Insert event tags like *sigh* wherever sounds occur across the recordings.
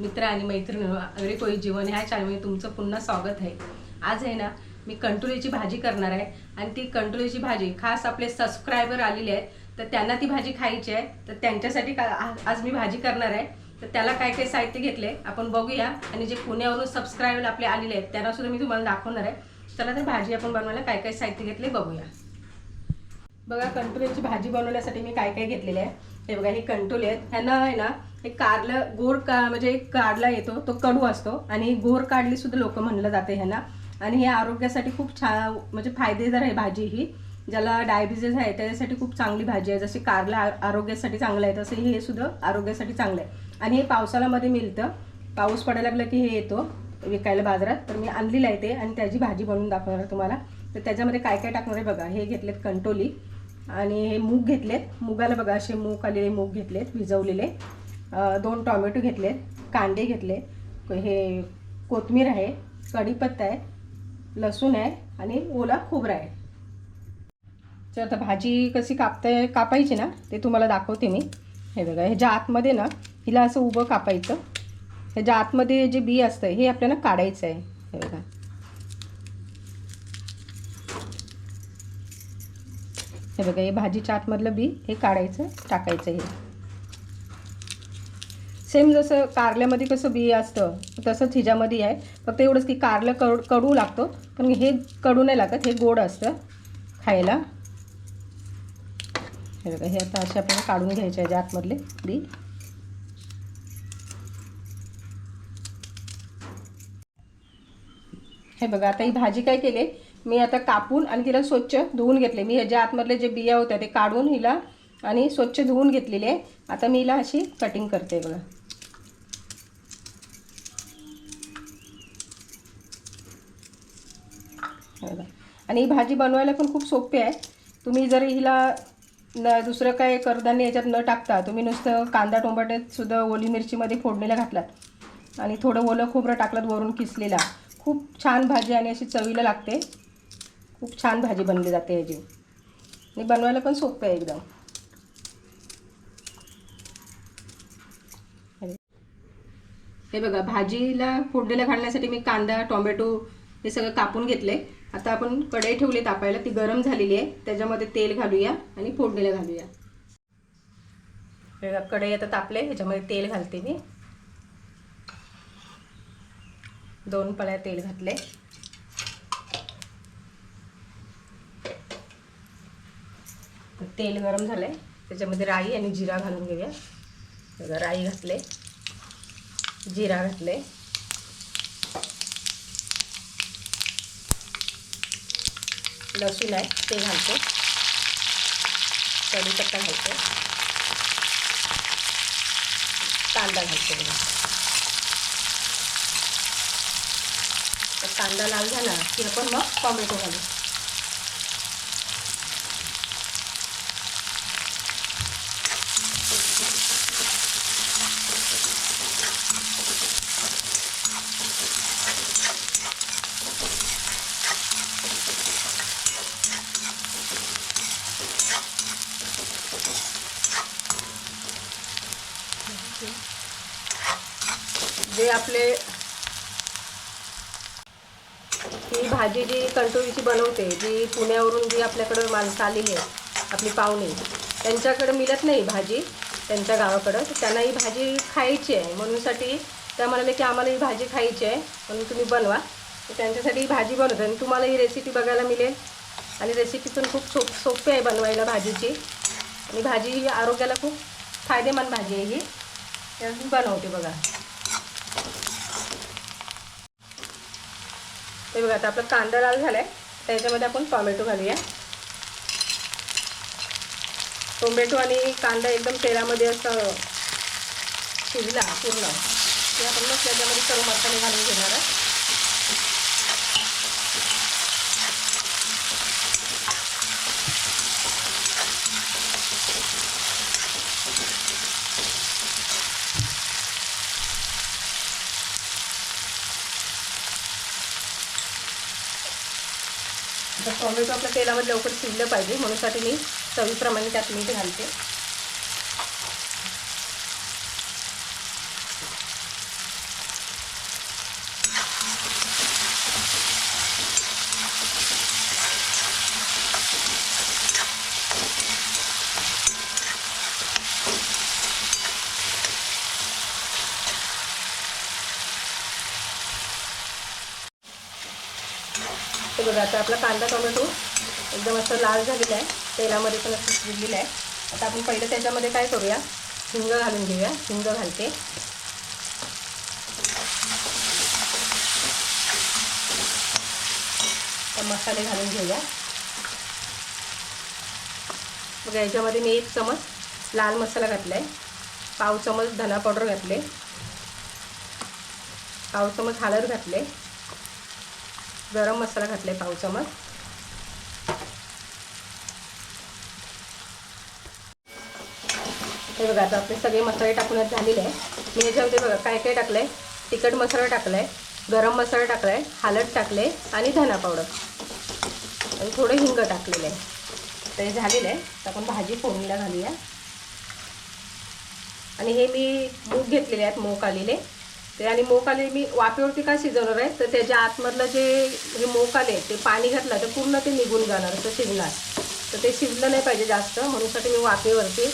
मित्र आणि मैत्रिणी अगरी कोळी जीवन ह्या चॅनलमध्ये तुमचं पुन्हा स्वागत आहे आज आहे ना मी कंटुलेची भाजी करणार आहे. आणि ती कंटुलेची भाजी खास आपले सबस्क्रायबर आलेले आहेत तर त्यांना ती भाजी खायची आहे. तर त्यांच्यासाठी का आज मी भाजी करणार आहे. तर त्याला काय काय साहित्य घेतले आपण बघूया. आणि जे पुण्यावरून सबस्क्रायबर आपले आलेले आहेत त्यांना सुद्धा मी तुम्हाला दाखवणार आहे. चला तर भाजी आपण बनवायला काय काय साहित्य घेतले बघूया. बघा कंटोलीची भाजी बनवण्यासाठी मी काय काय घेतलेले आहे. हे बघा हे कंटोले आहेत. ह्यांना आहे ना हे कारलं गोर का म्हणजे एक काढला येतो तो कडू असतो. आणि गोर काढली सुद्धा लोक म्हणलं जाते ह्यांना आणि हे आरोग्यासाठी खूप छान म्हणजे फायदेदार आहे भाजी ही. ज्याला डायबिटीज आहे त्याच्यासाठी खूप चांगली भाजी आहे. जशी कारला आरोग्यासाठी चांगलं आहे तसं हे सुद्धा आरोग्यासाठी चांगलं आहे. आणि हे पावसाळ्यामध्ये मिळतं. पाऊस पडायला लागलं की हे येतो विकायला बाजारात. तर मी आणलेलं आहे ते आणि त्याची भाजी बनवून दाखवणार आहे तुम्हाला. तर त्याच्यामध्ये काय काय टाकणार आहे बघा. हे घेतलेत कंटोली. आणि हे मूग घेतलेत. मुगाला बघा असे मूग आलेले मूग घेतलेत भिजवलेले. दोन टॉमॅटो घेतलेत कांदे घेतले हे कोथमीर आहे कढीपत्ता आहे लसूण आहे आणि ओला खोबरा आहे. तर आता भाजी कशी कापताय कापायची ना ते तुम्हाला दाखवते मी. हे बघा ह्याच्या आतमध्ये ना हिला असं उभं कापायचं. ह्याच्या आतमध्ये जे बी असतं हे आपल्याला काढायचं आहे. हे बघा. हे बघा हे भाजीच्या आतमधलं बी हे काढायचं टाकायचं हे सेम जसं कारल्यामध्ये कसं बी असतं तसंच हिच्यामध्ये आहे. फक्त एवढंच की कारलं कडू कडू लागतो. पण हे कडू नाही लागत हे गोड असतं खायला. हे बघा हे आता असे आपल्याला काढून घ्यायचे आहे आतमधले बी. हे बघा आता ही भाजी काय केली? मी आता कापून आणि तिला स्वच्छ धुवून घेतले. मी ह्याच्या आतमधले जे बिया होत्या ते काढून हिला आणि स्वच्छ धुवून घेतलेले आहे. आता मी हिला अशी कटिंग करते बघा. हे बघा. आणि ही भाजी बनवायला पण खूप सोपी आहे. तुम्ही जर हिला न दुसरं काय कडधान्य याच्यात न टाकता तुम्ही नुसतं कांदा टोमॅटोत सुद्धा ओली मिरचीमध्ये फोडणीला घातलात. आणि थोडं ओलं खोबरं टाकलात वरून किसलेला. खूप छान भाजी आणि अशी चवीला लागते. खूप छान भाजी बनली जाते याची आणि बनवायला पण सोपं आहे एकदम. हे बघा भाजीला फोडणीला घालण्यासाठी मी कांदा टोमॅटो हे सगळं कापून घेतले आता आपण कढई ठेवली तापायला. ती गरम झालेली आहे. त्याच्यामध्ये तेल घालूया आणि फोडणीला घालूया. कढई आता तापले. ह्याच्यामध्ये तेल घालते मी. दोन पळ्या तेल घातले. तेल गरम झालंय. त्याच्यामध्ये राई आणि जिरा घालून घेऊया. राई घातले. जिरा घातले. लसूण आहे ते घालतो. कढीपत्ता घालतो. कांदा घालतो बघा. कांदा लाल झाला की आपण मग टॉमॅटो घालू जे आपले ही भाजी जी कंटोळीची बनवते जी पुण्यावरून जी आपल्याकडं माणसं आलेली आहे आपली पाहुणे त्यांच्याकडं मिळत नाही भाजी त्यांच्या गावाकडं. तर त्यांना ही भाजी खायची आहे. म्हणूनसाठी त्या म्हणाले की आम्हाला ही भाजी खायची आहे. म्हणून तुम्ही बनवा. त्यांच्यासाठी ही भाजी बनवते. आणि तुम्हाला ही रेसिपी बघायला मिळेल. आणि रेसिपी पण खूप सोप सोपी आहे बनवायला भाजीची. आणि भाजी ही आरोग्याला खूप फायदेमंद भाजी आहे ही. तर बनवते बघा. हे बघा आता आपला कांदा लाल झाला आहे त्याच्यामध्ये आपण टॉमॅटो घालूया. टोमॅटो आणि कांदा एकदम तेलामध्ये असं शिजला पूर्ण. ते आपण मग त्याच्यामध्ये सर्व मसाले घालून घेणार आहे तर टोमॅटो आपल्या तेलामध्ये लवकर शिजलं पाहिजे. म्हणूनसाठी मी चवीप्रमाणे त्यात मीठ घालते. हे बघा आता आपला कांदा टोमॅटो एकदम असं लाल झालेला आहे. तेलामध्ये पण असं शिजलेलं आहे. आता आपण पहिलं त्याच्यामध्ये काय करूया? हिंग घालून घेऊया. हिंग घालते. मसाले घालून घेऊया. बघा याच्यामध्ये मी एक चमच लाल मसाला घातला आहे पाव चमच धना पावडर घातले. पाव चमच हळद घातले. गरम मसाला घातले पाव चमच. हे बघा आता आपले सगळे मसाले टाकूनच झालेले आहे मी याच्यामध्ये बघा काय काय टाकलं आहे तिखट मसाला टाकला आहे गरम मसाला टाकला आहे टाकले आणि धना पावडर. आणि थोडं हिंग टाकलेलं आहे. ते झालेलं आहे. तर आपण भाजी फोडणीला घालूया. आणि हे मी मूग घेतलेले आहेत मोक आलेले. ते आणि मोक आले मी वाफेवरती काय शिजवणार आहे? तर त्याच्या आतमधलं जे हे मोक आले ते पाणी घातलं तर पूर्ण ते निघून जाणार असं शिजणार. तर ते शिजलं नाही पाहिजे जास्त म्हणूनसाठी मी वाफेवरती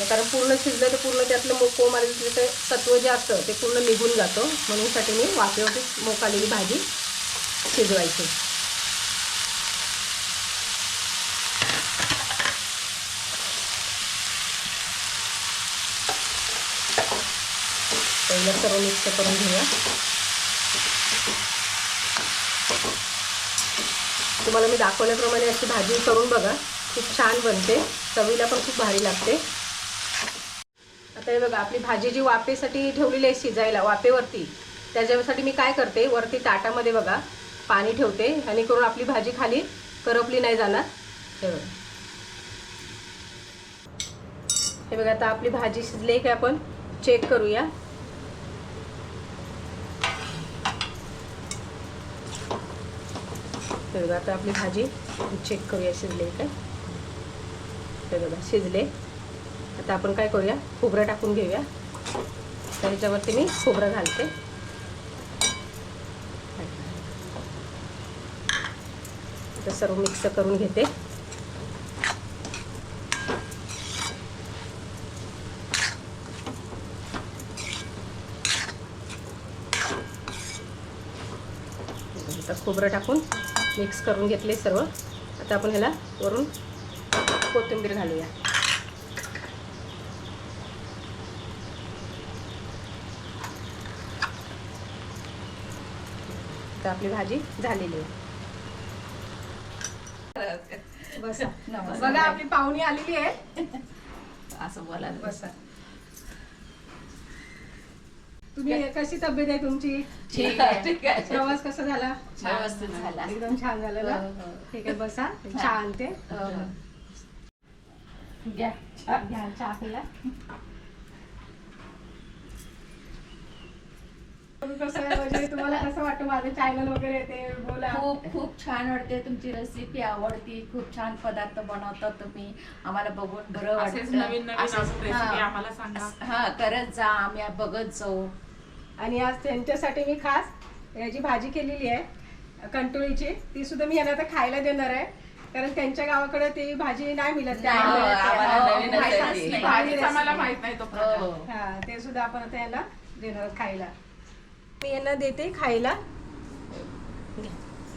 कारण पूर्ण शिजलं तर पूर्ण त्यातलं मोको कोम ते सत्व जे असतं ते पूर्ण निघून जातं. म्हणूनसाठी मी वाफेवरती मोक आलेली भाजी शिजवायची. पहिलं सर्व मिक्स करून घेऊया. तुम्हाला मी दाखवल्याप्रमाणे अशी भाजी करून बघा. खूप छान बनते. चवीला पण खूप भारी लागते. आता हे बघा आपली भाजी जी वाफेसाठी ठेवलेली आहे शिजायला वाफेवरती त्याच्यासाठी मी काय करते वरती ताटामध्ये बघा पाणी ठेवते. आणि करून आपली भाजी खाली करपली नाही जाणार. हे बघा. हे बघा आता आपली भाजी शिजली की आपण चेक करूया. तर बघा आता आपली भाजी चेक करूया शिजले काय. तर बघा शिजले. आता आपण काय करूया? खोबरं टाकून घेऊया. तर ह्याच्यावरती मी खोबरं घालते. आता सर्व मिक्स करून घेते. खोबरं टाकून मिक्स करून घेतले सर्व. आता आपण ह्याला वरून कोथिंबीर घालूया. आता आपली भाजी झालेली आहे. बसा. बघा आपली पाहुणी आलेली आहे. असं बोलायला बसा. तुम्ही कशी तब्येत आहे तुमची? ठीक आहे ठीक आहे. प्रवास कसा झाला? व्यवस्थित झाला. एकदम छान झालं ना? हो, हो. ठीक आहे बसा. *laughs* चहा आणते. हो. घ्या. घ्या चहा पिला. म्हणजे तुम्हाला कसं वाटतं? माझं चॅनल वगैरे ते बोला. खूप खूप छान वाटते. तुमची रेसिपी आवडती. खूप छान पदार्थ बनवता तुम्ही. आम्हाला बघून बरं असेच वाटतं. नवीन नवीन असंच- असं रेसिपी हा. आम्हाला सांगा. हा करत जा. आम्ही बघत जाऊ. आणि आज त्यांच्यासाठी मी खास याची भाजी केलेली आहे कंटोळीची. ती सुद्धा मी यांना आता खायला देणार आहे. कारण त्यांच्या गावाकडे ती भाजी नाही मिळत. आम्हाला हो, माहीत नाही तो. हो ते सुद्धा आपण आता यांना देणार खायला. मी यांना देते खायला.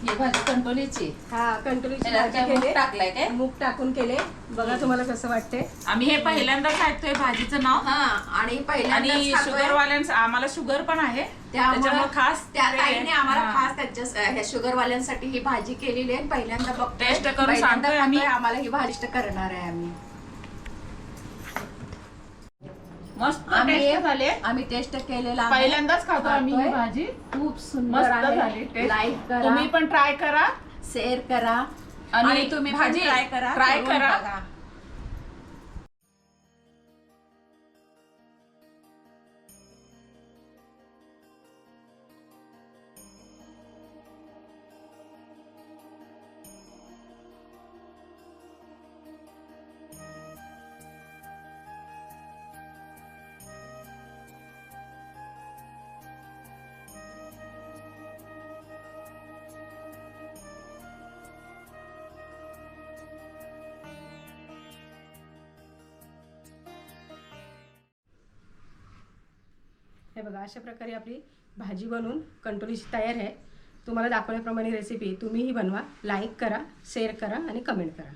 ही भाजी कंटोलीची हा कंटोळीची त्याला भाजी काय मूग केली टाकलाय काय? मूग टाकून केले. बघा तुम्हाला कसं वाटते आम्ही हे पहिल्यांदाच ऐकतोय भाजीचं नाव. हा आणि आणि पहिल्यांदाच खातोय. शुगर वाल्यांचं आम्हाला शुगर पण आहे. त्यामुळं त्याच्यामुळे खास त्या ते- ताईने आम्हाला हा. खास त्यांच्या ह्या शुगर वाल्यांसाठी ही भाजी केलेली आहे पहिल्यांदा बघतोय. टेस्ट करून पहिल्यांदा सांगतोय आम्ही. खातोय, आम्हाला ही भाजी करणार आहे आम्ही. मस्त आम्ही टेस्ट झाले आम्ही टेस्ट केलेला आहे. पहिल्यांदाच खातो आम्ही ही खातोय. भाजी खूप सुंदर मस्त आहे झाली टेस्ट. लाईक करा तुम्ही पण ट्राय करा शेअर करा आणि तुम्ही भाजी ट्राय करा ट्राय करून करा बघा. बघा अशा प्रकारे आपली भाजी बनवून कंटोलीची तयार आहे. तुम्हाला दाखवल्याप्रमाणे रेसिपी तुम्हीही बनवा लाईक करा शेअर करा आणि कमेंट करा.